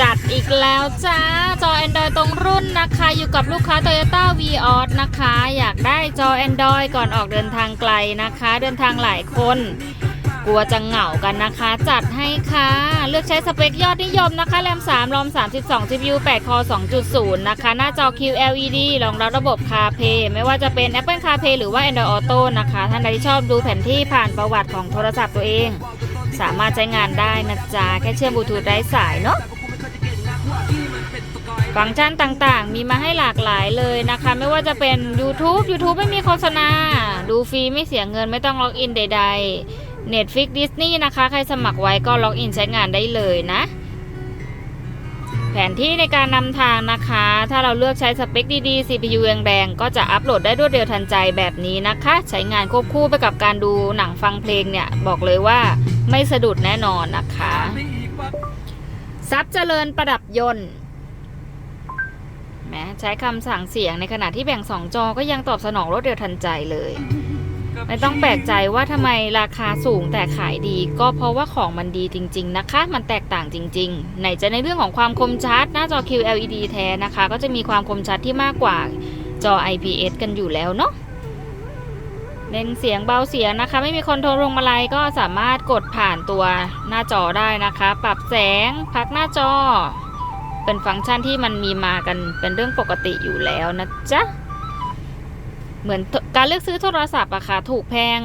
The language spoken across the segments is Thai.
จัดอีกแล้วจ้า จอ Android ตรงรุ่นนะคะ อยู่กับลูกค้า Toyota v ีออนะคะ อยากได้จอ Android ก่อนออกเดินทางไกลนะคะ เดินทางหลายคน กลัวจะเหงากันนะคะ จัดให้ค่ะ เลือกใช้สเปคยอดนิยมนะคะแรม3รอม 32 CPU 8 คอ 2.0 นะคะ หน้าจอ QLED รองรับระบบ CarPlay ไม่ว่าจะเป็น Apple CarPlay หรือว่า Android Auto นะคะ ท่านใดที่ชอบดูแผนที่ผ่านประวัติของโทรศัพท์ตัวเองสามารถใช้งานได้นะจ๊ะ แค่เชื่อมบลูทูธไร้สายเนาะ ฟังก์ชันต่างๆ มีมาให้หลากหลายเลยนะคะ ไม่ว่าจะเป็น YouTube YouTube ไม่มีโฆษณา ดูฟรีไม่เสียเงินไม่ต้องล็อกอินใด ๆ Netflix Disney นะคะ ใครสมัครไว้ก็ล็อกอินใช้งานได้เลยนะ แผนที่ในการนำทางนะคะ ถ้าเราเลือกใช้สเปคดีๆ CPU แรงๆก็จะอัปโหลดได้รวดเร็วทันใจแบบนี้นะคะ ใช้งานควบคู่ไปกับการดูหนังฟังเพลงเนี่ย บอกเลยว่าไม่สะดุดแน่นอนนะคะ ทรัพย์เจริญประดับยนต์แม้ใช้คำสั่งเสียงในขณะที่แบ่งสองจอก็ยังตอบสนองรวดเร็วทันใจเลย ไม่ต้องแปลกใจว่าทำไมราคาสูงแต่ขายดี ก็เพราะว่าของมันดีจริง ๆ นะคะ มันแตกต่างจริง ๆ ไหนจะในเรื่องของความคมชัด หน้าจอ QLED แท้นะคะ ก็จะมีความคมชัดที่มากกว่าจอ IPS กันอยู่แล้วเนาะ เล่นเสียงเบาเสียงนะคะ ไม่มีคอนโทรลงมาลัยก็สามารถกดผ่านตัวหน้าจอได้นะคะ ปรับแสงพักหน้าจอ เป็นฟังก์ชันที่มันมีมากันเป็นเรื่องปกติอยู่แล้วนะจ๊ะเหมือนการเลือกซื้อโทรศัพท์อะค่ะถูกแพง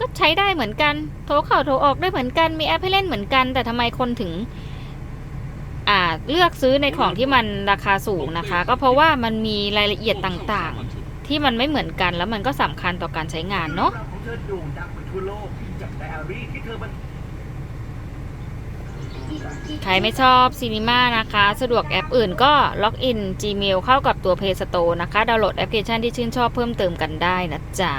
ก็ใช้ได้เหมือนกัน โทรเข้าโทรออกได้เหมือนกันมีแอปให้เล่นเหมือนกัน แต่ทำไมคนถึงอ่าเลือกซื้อในของที่มันราคาสูงนะคะ ก็เพราะว่ามันมีรายละเอียดต่างๆ ที่มันไม่เหมือนกันแล้วมันก็สำคัญต่อการใช้งานเนาะใครไม่ชอบซีนีมานะคะ สะดวกแอปอื่นก็ล็อกอิน Gmail เข้ากับตัว Play Store นะคะ ดาวน์โหลดแอปพลิเคชันที่ชื่นชอบเพิ่มเติมกันได้นะจ๊ะ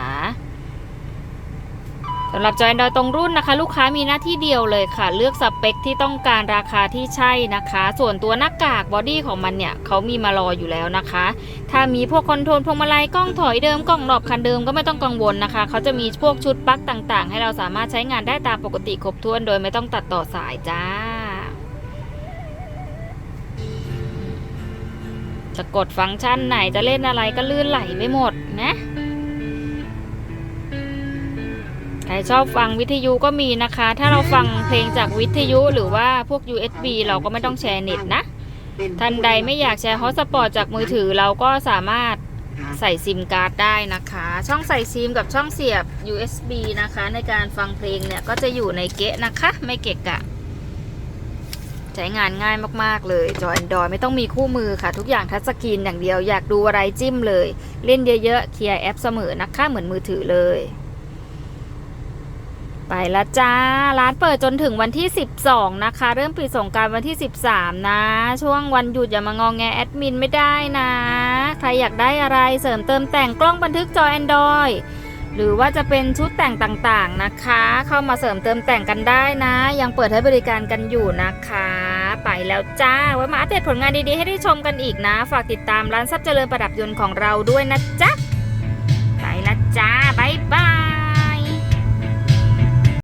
สำหรับจอ Android ตรงรุ่นนะคะ ลูกค้ามีหน้าที่เดียวเลยค่ะ เลือกสเปคที่ต้องการราคาที่ใช่นะคะ ส่วนตัวหน้ากากบอดี้ของมันเนี่ยเขามีมารออยู่แล้วนะคะ ถ้ามีพวกคอนโทรลพวงมาลัยกล้องถอยเดิมกล้องหลบคันเดิมก็ไม่ต้องกังวลนะคะ เขาจะมีพวกชุดปลั๊กต่างๆ ให้เราสามารถใช้งานได้ตามปกติครบถ้วน โดยไม่ต้องตัดต่อสายจ้าจะกดฟังก์ชันไหนจะเล่นอะไรก็ลื่นไหลไปหมดนะ ใครชอบฟังวิทยุก็มีนะคะ ถ้าเราฟังเพลงจากวิทยุหรือว่าพวก USB เราก็ไม่ต้องแชร์เน็ตนะท่านใดไม่อยากแชร์ฮอตสปอตจากมือถือเราก็สามารถใส่ซิมการ์ดได้นะคะ ช่องใส่ซิมกับช่องเสียบ USB นะคะ ในการฟังเพลงเนี่ยก็จะอยู่ในเกะนะคะ ไม่เกะกะ ใช้งานง่ายมากๆเลย จอ Android ไม่ต้องมีคู่มือค่ะ ทุกอย่างทัชสกรีนอย่างเดียวอยากดูอะไรจิ้มเลย เล่นเยอะๆเคลียร์แอปเสมอนะคะ เหมือนมือถือเลย ไปละจ้า ร้านเปิดจนถึงวันที่ 12 นะคะ เริ่มปิดส่งการวันที่ 13 นะ ช่วงวันหยุดอย่ามางองแงแอดมินไม่ได้นะ ใครอยากได้อะไรเสริมเติมแต่งกล้องบันทึกจอ Android หรือว่าจะเป็นชุดแต่งต่างๆนะคะ เข้ามาเสริมเติมแต่งกันได้นะ ยังเปิดให้บริการกันอยู่นะคะ ไปแล้วจ้าไว้มาอัปเดตผลงานดีๆให้ได้ชมกันอีกนะ ฝากติดตามร้านทรัพย์เจริญประดับยนต์ของเราด้วยนะจ๊ะไปละจ้า